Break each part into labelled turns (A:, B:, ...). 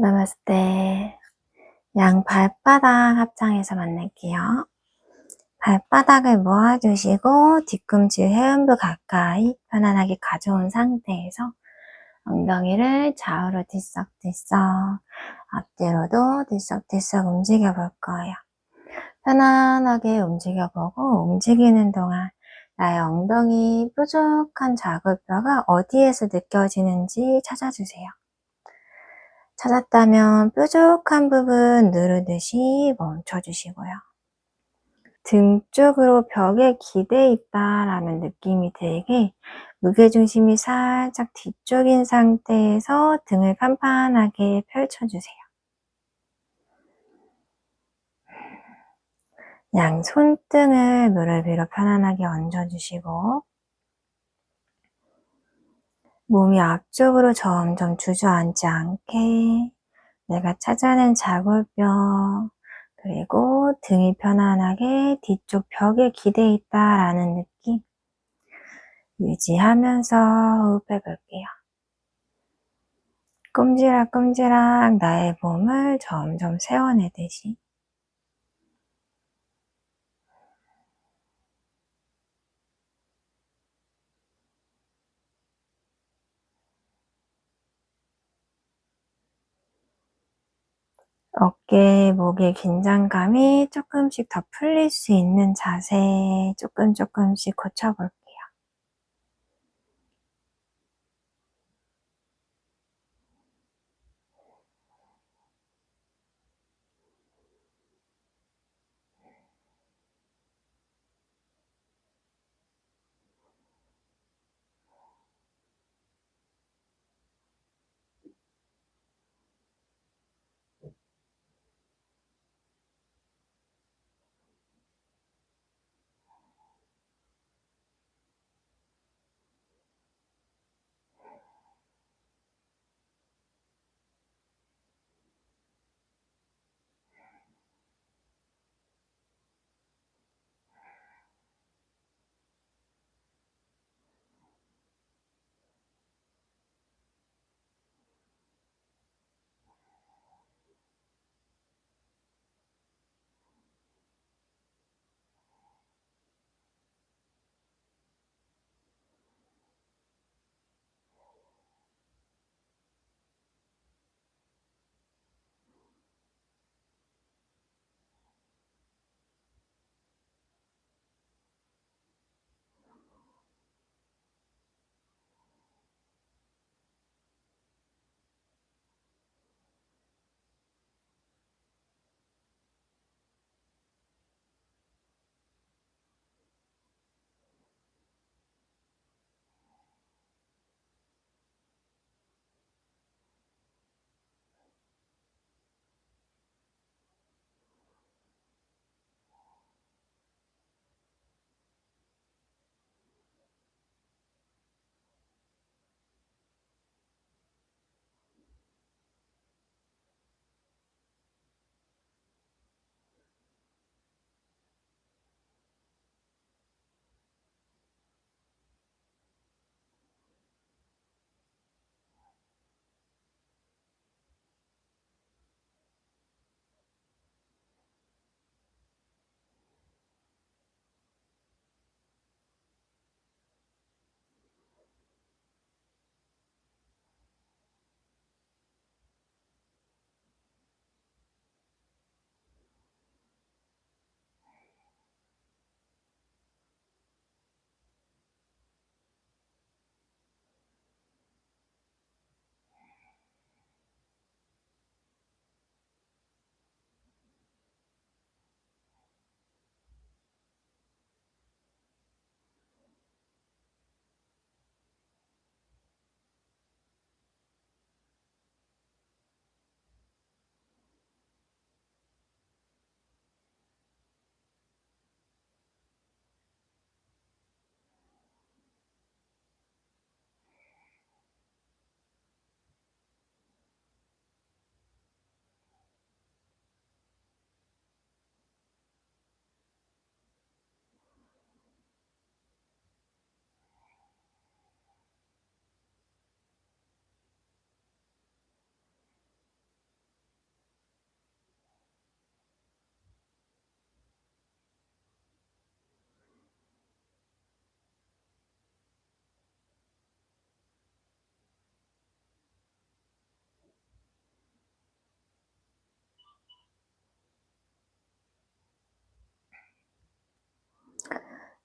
A: 나마스테. 양 발바닥 합장해서 만날게요. 발바닥을 모아주시고 뒤꿈치 회음부 가까이 편안하게 가져온 상태에서 엉덩이를 좌우로 들썩들썩 앞뒤로도 들썩들썩 움직여 볼 거예요. 편안하게 움직여보고 움직이는 동안 나의 엉덩이 뾰족한 자골뼈가 어디에서 느껴지는지 찾아주세요. 찾았다면 뾰족한 부분 누르듯이 멈춰주시고요. 등 쪽으로 벽에 기대 있다라는 느낌이 들게 무게중심이 살짝 뒤쪽인 상태에서 등을 판판하게 펼쳐주세요. 양 손등을 무릎 위로 편안하게 얹어주시고 몸이 앞쪽으로 점점 주저앉지 않게 내가 찾아낸 자골뼈 그리고 등이 편안하게 뒤쪽 벽에 기대 있다라는 느낌 유지하면서 호흡해 볼게요. 꼼지락꼼지락 나의 몸을 점점 세워내듯이 어깨, 목의 긴장감이 조금씩 더 풀릴 수 있는 자세 조금 조금씩 고쳐볼게요.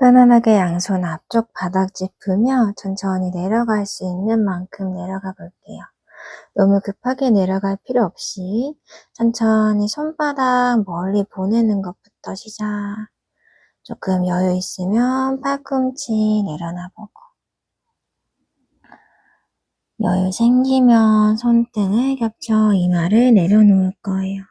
A: 편안하게 양손 앞쪽 바닥 짚으며 천천히 내려갈 수 있는 만큼 내려가 볼게요. 너무 급하게 내려갈 필요 없이 천천히 손바닥 멀리 보내는 것부터 시작. 조금 여유 있으면 팔꿈치 내려놔 보고 여유 생기면 손등을 겹쳐 이마를 내려놓을 거예요.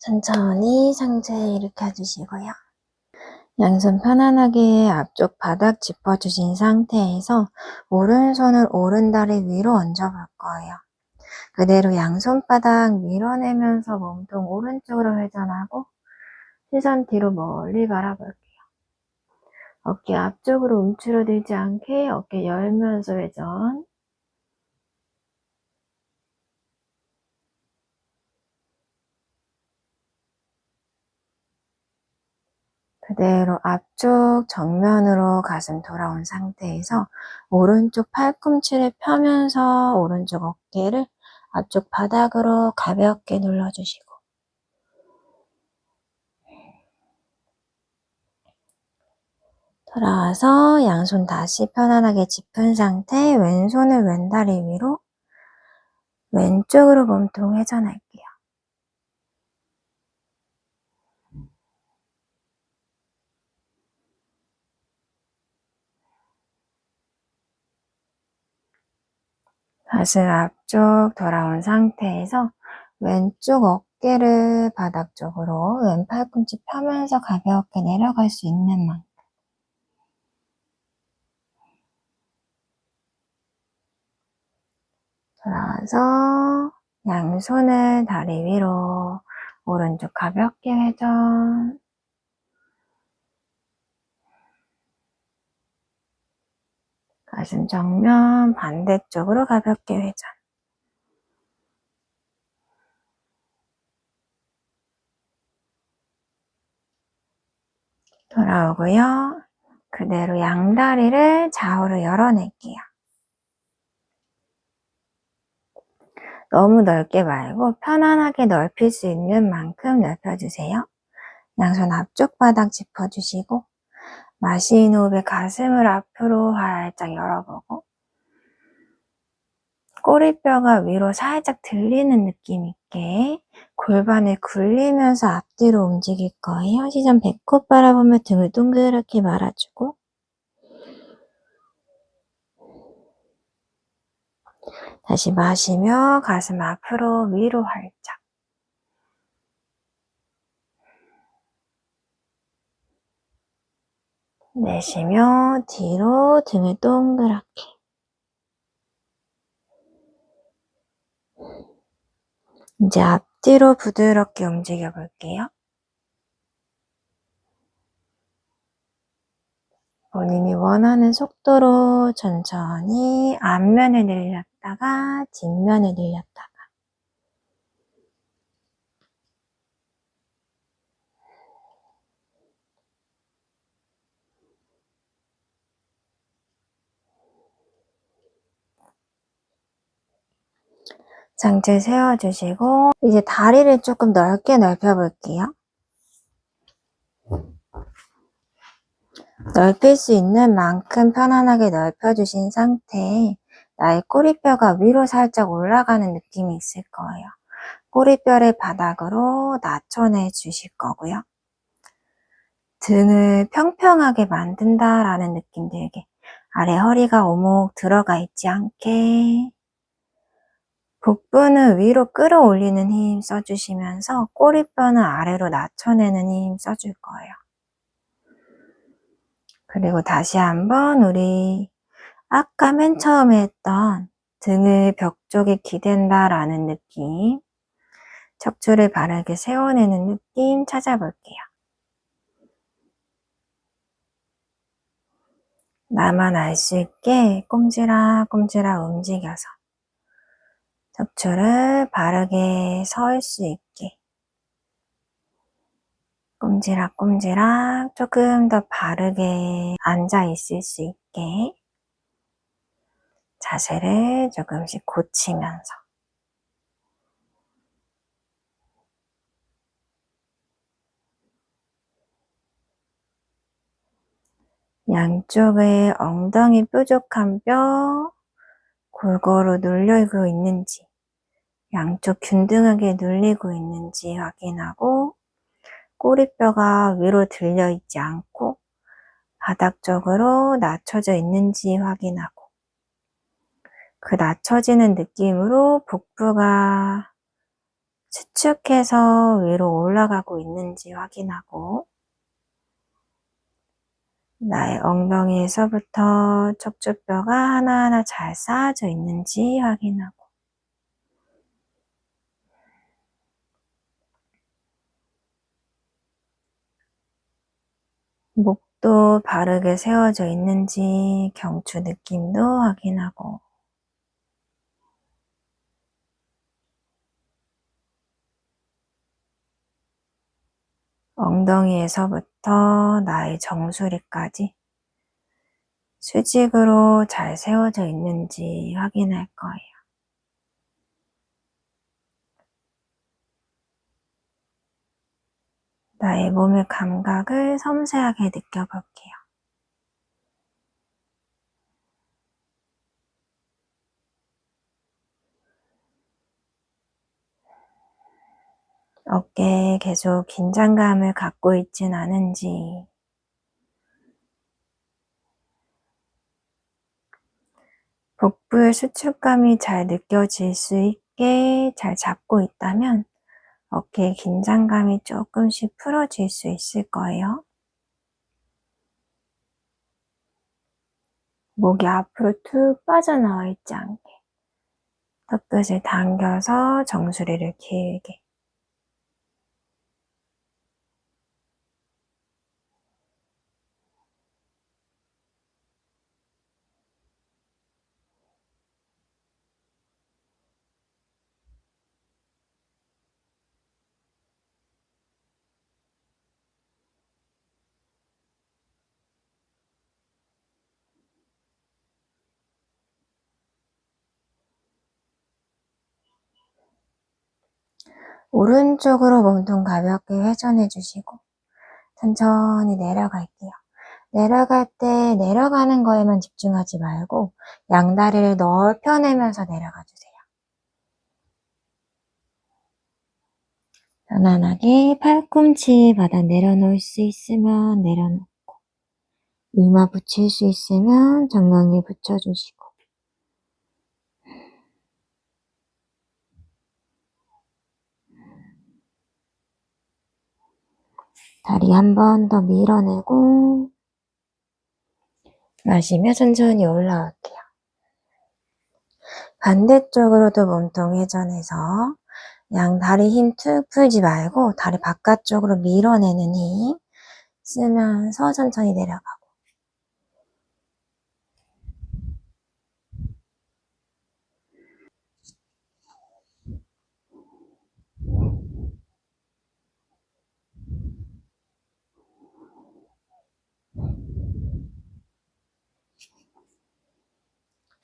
A: 천천히 상체 일으켜주시고요. 양손 편안하게 앞쪽 바닥 짚어주신 상태에서 오른손을 오른다리 위로 얹어볼 거예요. 그대로 양손바닥 밀어내면서 몸통 오른쪽으로 회전하고 시선 뒤로 멀리 바라볼게요. 어깨 앞쪽으로 움츠러들지 않게 어깨 열면서 회전 그대로 앞쪽 정면으로 가슴 돌아온 상태에서 오른쪽 팔꿈치를 펴면서 오른쪽 어깨를 앞쪽 바닥으로 가볍게 눌러주시고 돌아와서 양손 다시 편안하게 짚은 상태 왼손을 왼다리 위로 왼쪽으로 몸통 회전할게요. 가슴 앞쪽 돌아온 상태에서 왼쪽 어깨를 바닥 쪽으로 왼 팔꿈치 펴면서 가볍게 내려갈 수 있는 만큼. 돌아와서 양손을 다리 위로 오른쪽 가볍게 회전 가슴 정면 반대쪽으로 가볍게 회전. 돌아오고요. 그대로 양다리를 좌우로 열어낼게요. 너무 넓게 말고 편안하게 넓힐 수 있는 만큼 넓혀주세요. 양손 앞쪽 바닥 짚어주시고 마시는 호흡에 가슴을 앞으로 활짝 열어보고 꼬리뼈가 위로 살짝 들리는 느낌 있게 골반을 굴리면서 앞뒤로 움직일 거예요. 시선 배꼽 바라보며 등을 동그랗게 말아주고 다시 마시며 가슴 앞으로 위로 활짝 내쉬며 뒤로 등을 동그랗게 이제 앞뒤로 부드럽게 움직여 볼게요. 본인이 원하는 속도로 천천히 앞면을 늘렸다가 뒷면을 늘렸다 가 상체 세워주시고 이제 다리를 조금 넓게 넓혀볼게요. 넓힐 수 있는 만큼 편안하게 넓혀주신 상태에 나의 꼬리뼈가 위로 살짝 올라가는 느낌이 있을 거예요. 꼬리뼈를 바닥으로 낮춰내 주실 거고요. 등을 평평하게 만든다라는 느낌 들게 아래 허리가 오목 들어가 있지 않게 복부는 위로 끌어올리는 힘 써주시면서 꼬리뼈는 아래로 낮춰내는 힘 써줄 거예요. 그리고 다시 한번 우리 아까 맨 처음에 했던 등을 벽 쪽에 기댄다라는 느낌, 척추를 바르게 세워내는 느낌 찾아볼게요. 나만 알 수 있게 꼼지락꼼지락 움직여서 척추를 바르게 설 수 있게. 꼼지락꼼지락 조금 더 바르게 앉아 있을 수 있게. 자세를 조금씩 고치면서. 양쪽의 엉덩이 뾰족한 뼈 골고루 눌리고 있는지 양쪽 균등하게 눌리고 있는지 확인하고 꼬리뼈가 위로 들려 있지 않고 바닥 쪽으로 낮춰져 있는지 확인하고 그 낮춰지는 느낌으로 복부가 수축해서 위로 올라가고 있는지 확인하고 나의 엉덩이에서부터 척추뼈가 하나하나 잘 쌓아져 있는지 확인하고 목도 바르게 세워져 있는지 경추 느낌도 확인하고 엉덩이에서부터 나의 정수리까지 수직으로 잘 세워져 있는지 확인할 거예요. 나의 몸의 감각을 섬세하게 느껴볼게요. 어깨에 계속 긴장감을 갖고 있진 않은지, 복부의 수축감이 잘 느껴질 수 있게 잘 잡고 있다면 어깨의 긴장감이 조금씩 풀어질 수 있을 거예요. 목이 앞으로 툭 빠져나와 있지 않게 턱끝을 당겨서 정수리를 길게 오른쪽으로 몸통 가볍게 회전해 주시고 천천히 내려갈게요. 내려갈 때 내려가는 거에만 집중하지 말고 양다리를 넓혀내면서 내려가 주세요. 편안하게 팔꿈치 바닥 내려놓을 수 있으면 내려놓고 이마 붙일 수 있으면 정강이 붙여주시고 다리 한 번 더 밀어내고 마시며 천천히 올라올게요. 반대쪽으로도 몸통 회전해서 양 다리 힘 툭 풀지 말고 다리 바깥쪽으로 밀어내는 힘 쓰면서 천천히 내려가고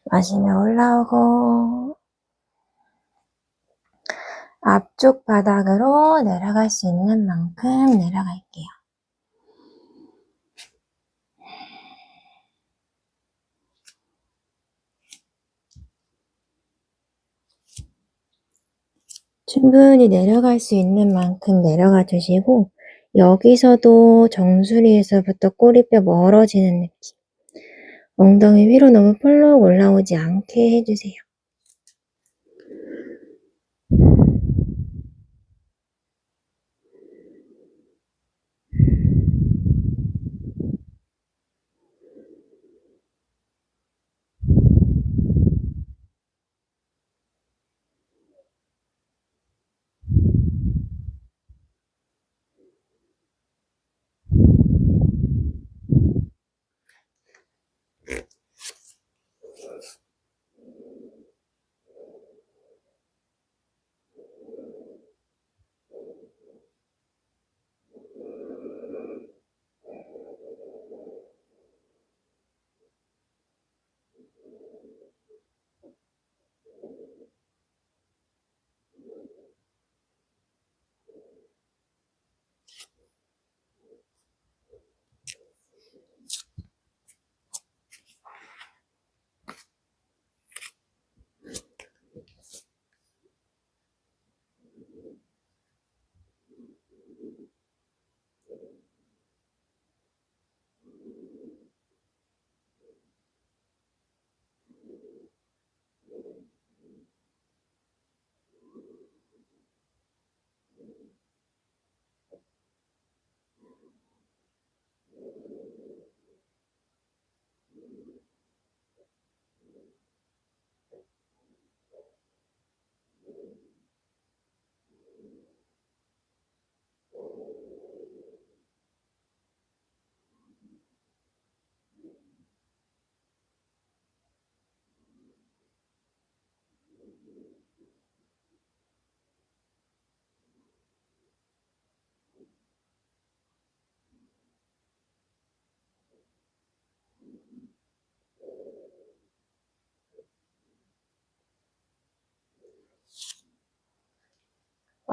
A: 마시며 올라오고 앞쪽 바닥으로 내려갈 수 있는 만큼 내려갈게요. 충분히 내려갈 수 있는 만큼 내려가 주시고 여기서도 정수리에서부터 꼬리뼈 멀어지는 느낌 엉덩이 위로 너무 펄럭 올라오지 않게 해주세요.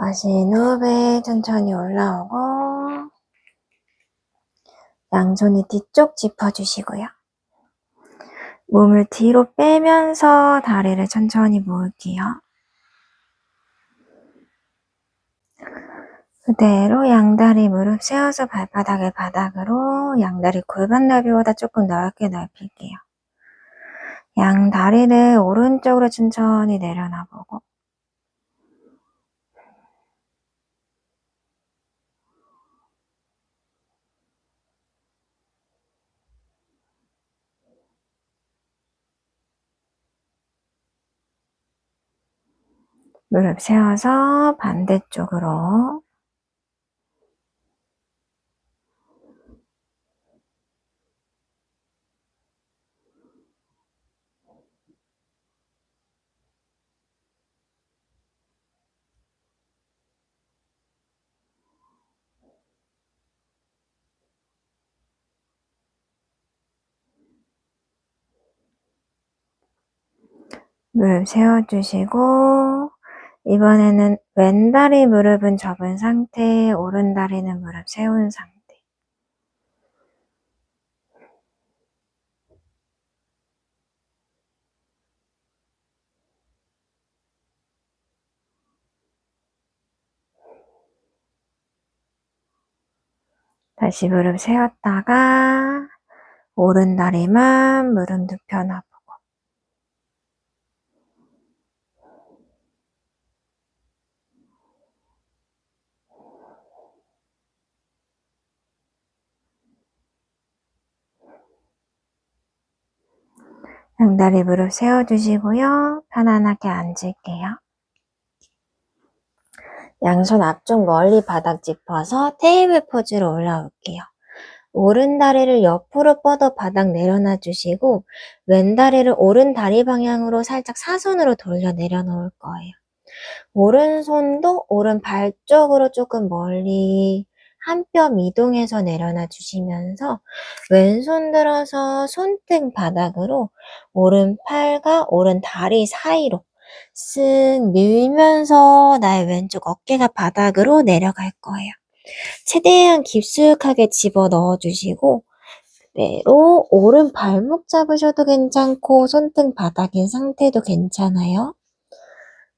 A: 마신 호흡에 천천히 올라오고 양손이 뒤쪽 짚어주시고요. 몸을 뒤로 빼면서 다리를 천천히 모을게요. 그대로 양다리 무릎 세워서 발바닥을 바닥으로 양다리 골반 넓이보다 조금 넓게 넓힐게요. 양 다리를 오른쪽으로 천천히 내려놔보고 무릎 세워서 반대쪽으로. 무릎 세워주시고 이번에는 왼다리 무릎은 접은 상태, 오른다리는 무릎 세운 상태. 다시 무릎 세웠다가 오른 다리만 무릎 눕혀놔보고 양다리 무릎 세워주시고요. 편안하게 앉을게요. 양손 앞쪽 멀리 바닥 짚어서 테이블 포즈로 올라올게요. 오른 다리를 옆으로 뻗어 바닥 내려놔 주시고 왼 다리를 오른 다리 방향으로 살짝 사선으로 돌려 내려놓을 거예요. 오른손도 오른 발 쪽으로 조금 멀리 한 뼘 이동해서 내려놔 주시면서 왼손 들어서 손등 바닥으로 오른 팔과 오른 다리 사이로 쓱 밀면서 나의 왼쪽 어깨가 바닥으로 내려갈 거예요. 최대한 깊숙하게 집어 넣어 주시고 그대로 오른 발목 잡으셔도 괜찮고 손등 바닥인 상태도 괜찮아요.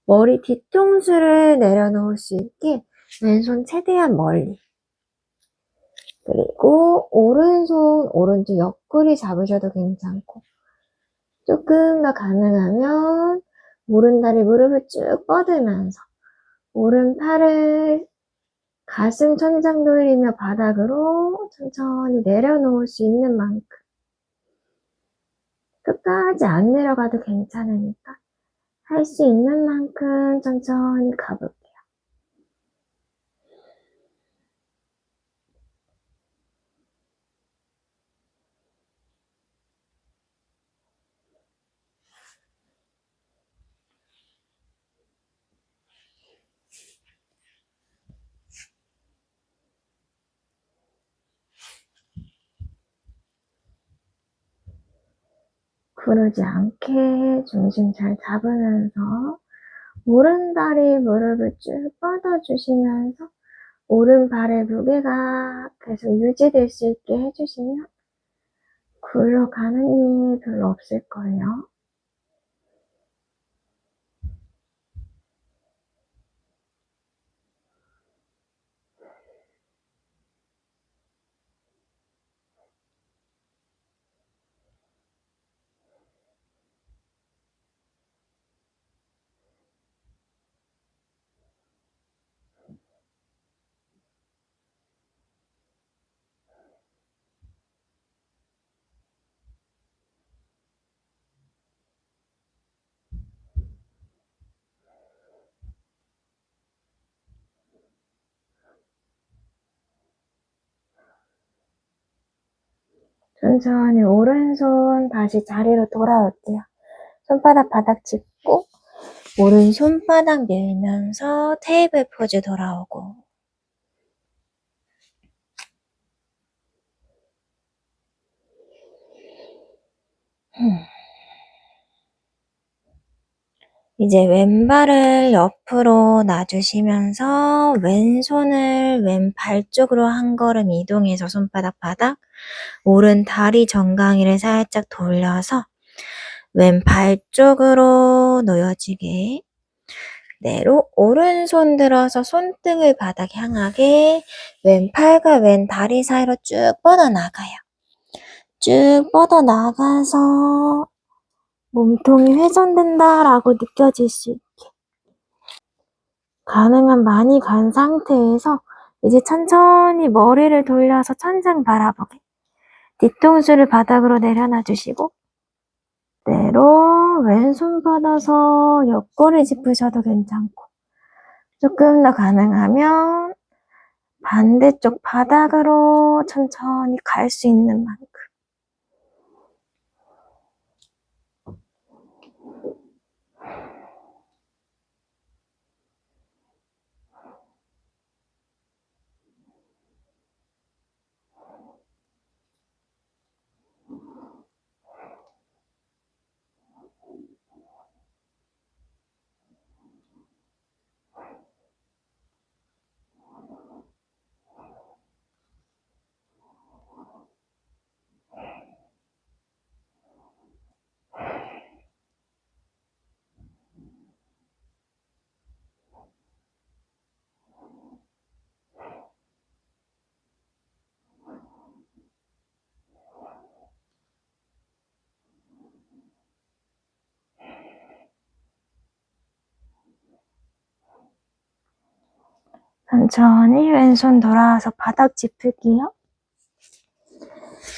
A: 머리 뒤통수를 내려놓을 수 있게 왼손 최대한 멀리 그리고 오른손 오른쪽 옆구리 잡으셔도 괜찮고 조금 더 가능하면 오른다리 무릎을 쭉 뻗으면서 오른팔을 가슴 천장 돌리며 바닥으로 천천히 내려놓을 수 있는 만큼 끝까지 안 내려가도 괜찮으니까 할 수 있는 만큼 천천히 가볼게요. 구르지 않게 중심 잘 잡으면서 오른다리 무릎을 쭉 뻗어주시면서 오른발의 무게가 계속 유지될 수 있게 해주시면 굴러가는 힘이 별로 없을 거예요. 천천히 오른손 다시 자리로 돌아올게요. 손바닥 바닥 짚고 오른 손 바닥 밀면서 테이블 포즈 돌아오고 이제 왼발을 옆으로 놔주시면서 왼손을 왼발 쪽으로 한 걸음 이동해서 손바닥 바닥 오른 다리 정강이를 살짝 돌려서 왼발 쪽으로 놓여지게 그대로 오른손 들어서 손등을 바닥 향하게 왼팔과 왼 다리 사이로 쭉 뻗어나가요. 쭉 뻗어나가서 몸통이 회전된다라고 느껴질 수 있게. 가능한 많이 간 상태에서 이제 천천히 머리를 돌려서 천장 바라보게. 뒤통수를 바닥으로 내려놔 주시고 그대로 왼손 뻗어서 옆구리 짚으셔도 괜찮고 조금 더 가능하면 반대쪽 바닥으로 천천히 갈 수 있는 만큼 천천히 왼손 돌아와서 바닥 짚을게요.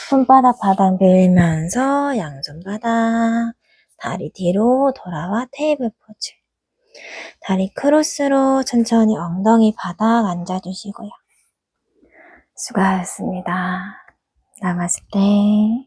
A: 손바닥 바닥 밀면서 양손 바닥 다리 뒤로 돌아와 테이블 포즈 다리 크로스로 천천히 엉덩이 바닥 앉아주시고요. 수고하셨습니다. 나마스테